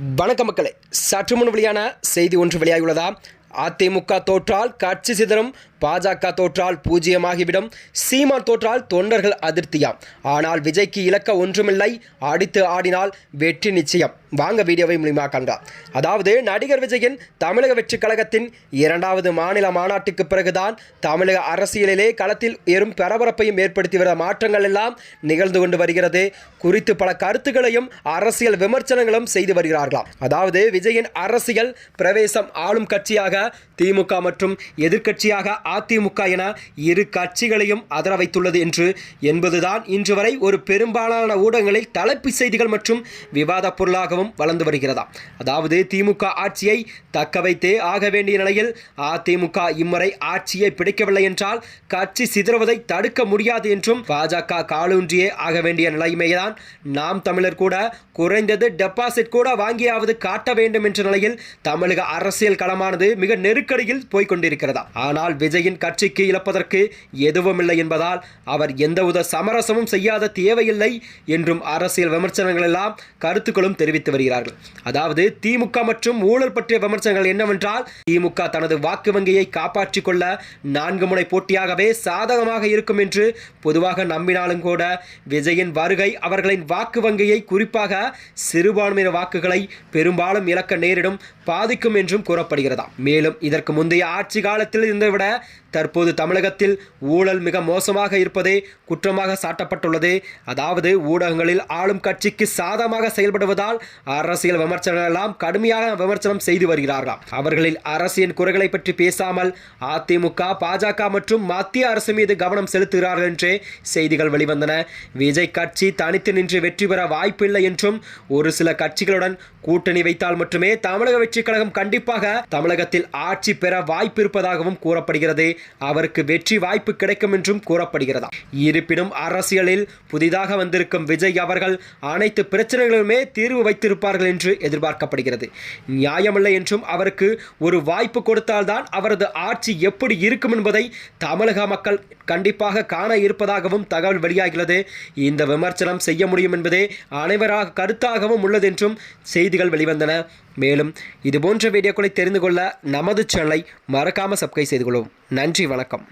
வணக்க மக்களே சற்று முன் வெளியான செய்தி ஒன்று வெளியாகியுள்ளதா? அதிமுக தோற்றால் கட்சி சிதறும் பாஜக தோற்றால் பூஜ்ஜியமாகிவிடும். சீமான் தோற்றால் தொண்டர்கள் அதிருப்தியாம். ஆனால் விஜய்க்கு இலக்க ஒன்றுமில்லை. அடித்து ஆடினால் வெற்றி நிச்சயம். வாங்க வீடியோவை மூலியமாக காண்கலாம் அதாவது நடிகர் விஜயின் தமிழக வெற்றிக் கழகத்தின் இரண்டாவது மாநில மாநாட்டுக்கு பிறகுதான் தமிழக அரசியலிலே களத்தில் ஏறும் பரபரப்பையும் ஏற்படுத்தி வர மாற்றங்கள் எல்லாம் நிகழ்ந்து கொண்டு வருகிறது. குறித்து பல கருத்துக்களையும் அரசியல் விமர்சனங்களும் செய்து வருகிறார்களாம். அதாவது விஜயின் அரசியல் பிரவேசம் ஆளும் கட்சியாக திமுக மற்றும் எதிர்க்கட்சியாக அதிமுக என இரு கட்சிகளையும் அதர வைத்துள்ளது என்று என்பதுதான் இன்று வரை ஒரு பெரும்பாலான ஊடகங்களில் தலைப்பு செய்திகள் மற்றும் விவாத பொருளாகவும் வளர்ந்து வருகிறதா. அதாவது திமுக ஆட்சியை தக்க வைத்தே ஆக வேண்டிய நிலையில் அதிமுக இம்முறை ஆட்சியை பிடிக்கவில்லை என்றால் கட்சி சிதறுவதை தடுக்க முடியாது என்றும் பாஜக காலூன்றியே ஆக வேண்டிய நிலைமைதான் நாம் தமிழர் கூட குறைந்தது டெபாசிட் கூட வாங்கியாவது காட்ட வேண்டும் என்ற நிலையில் தமிழக அரசியல் களமானது மிக நெருக்கடியில் போய்க் கொண்டிருக்கிறதா. ஆனால் விஜயின் கட்சிக்கு இழப்பதற்கு எதுவும் இல்லை என்பதால் அவர் எந்தவித சமரசமும் செய்யாத தேவையில்லை என்றும் அரசியல் விமர்சனங்கள் எல்லாம் கருத்துக்களும் தெரிவித்து வருகிறார்கள். அதாவது திமுக மற்றும் ஊழல் பற்றிய விமர்சனங்கள் என்னவென்றால் திமுக தனது வாக்கு வங்கியை காப்பாற்றிக் கொள்ள நான்கு முனை போட்டியாகவே சாதகமாக இருக்கும் என்று பொதுவாக நம்பினாலும் கூட விஜயின் வருகை அவர்களின் வாக்கு வங்கியை குறிப்பாக சிறுபான்மையின வாக்குகளை பெரும்பாலும் இழக்க நேரிடும் பாதிக்கும் என்றும் கூறப்படுகிறதாம். மேலும் இதற்கு முந்தைய ஆட்சி காலத்தில் இருந்ததை விட தற்போது தமிழகத்தில் ஊழல் மிக மோசமாக இருப்பதே குற்றமாக சாட்டப்பட்டுள்ளது. அதாவது ஊடகங்களில் ஆளும் கட்சிக்கு சாதகமாக செயல்படுவதால் அரசியல் விமர்சனங்கள் கடுமையாக விமர்சனம் செய்து வருகிறார்களாம் அவர்களில் அரசியல் குறைகளை பற்றி பேசாமல் அதிமுக பாஜக மற்றும் மத்திய அரசு மீது கவனம் செலுத்துகிறார்கள் என்றே செய்திகள் வெளிவந்தன. விஜய் கட்சி தனித்து நின்று வெற்றி பெற வாய்ப்பில்லை என்றும் ஒரு சில கட்சிகளுடன் கூட்டணி வைத்தால் மட்டுமே தமிழக வெற்றி கழகம் கண்டிப்பாக தமிழகத்தில் ஆட்சி பெற வாய்ப்பு இருப்பதாகவும் கூறப்படுகிறது. அவருக்கு வெற்றி வாய்ப்பு கிடைக்கும் என்றும் கூறப்படுகிறது? இருப்பினும் அரசியலில் புதிதாக வந்திருக்கும் விஜய் அவர்கள் அனைத்து பிரச்சனைகளுமே தீர்வு வைத்திருப்பார்கள் என்று எதிர்பார்க்கப்படுகிறது. நியாயமில்லை என்றும் அவருக்கு ஒரு வாய்ப்பு கொடுத்தால்தான் அவரது ஆட்சி எப்படி இருக்கும் என்பதை தமிழக மக்கள் கண்டிப்பாக காண இருப்பதாகவும் தகவல் வெளியாகிறது. இந்த விமர்சனம் செய்ய முடியும் என்பதே அனைவராக கருத்தாகவும் உள்ளது என்றும் செய்திகள் வெளிவந்தன. மேலும் இதுபோன்ற வீடியோக்களை தெரிந்து கொள்ள நமது சேனலை மறக்காமல் சப்ஸ்கிரைப் செய்து கொள்ளும் நன்றி வணக்கம்.